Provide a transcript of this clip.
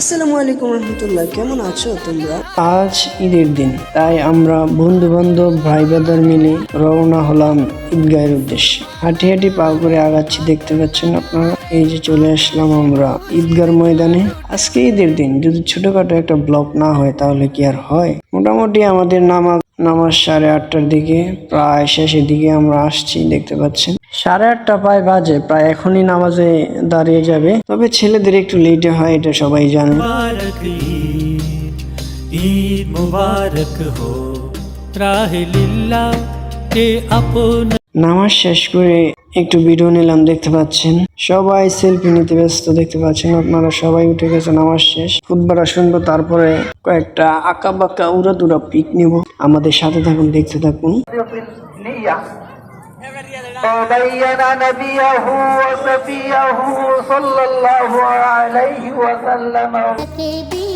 আসসালামু আলাইকুম রহমতুল্লাহ, কেমন আছো তোমরা? আজ ঈদের দিন, তাই আমরা বন্ধু বান্ধব ভাই বাদার মিলে রওনা হলাম ঈদগাহের উদ্দেশ্যে। হাঁটি হাঁটি পা করে আগাচ্ছি, দেখতে পাচ্ছেন আপনারা? এই যে চলে আসলাম আমরা ঈদগার ময়দানে। আজকে ঈদের দিন, যদি ছোটখাটো একটা ব্লক না হয়, তাহলে কি আর হয়? মোটামুটি আমাদের নামাজ নামাজ সাড়ে আটটার দিকে প্রায় শেষের দিকে আমরা আসছি দেখতে পাচ্ছেন। সাড়ে আটটা প্রায় বাজে প্রায় এখনই নামাজে দাঁড়িয়ে যাবে। তবে ছেলেদের একটু লেট হয় এটা সবাই জানে। কে আপন নামাজ শেষ করে একটু ভিডিও নিলাম দেখতে পাচ্ছেন সবাই সেলফি নিতে ব্যস্ত দেখতে পাচ্ছেন আপনারা সবাই উঠে গেছে নামাজ শেষ খুদবারা শুনবো তারপরে কয়েকটা আঁকা বাঁকা উড়া দুরা পিক নিব আমাদের সাথে থাকুন দেখতে থাকুন وبين نبيه وصفيه صلى الله عليه وسلم के भी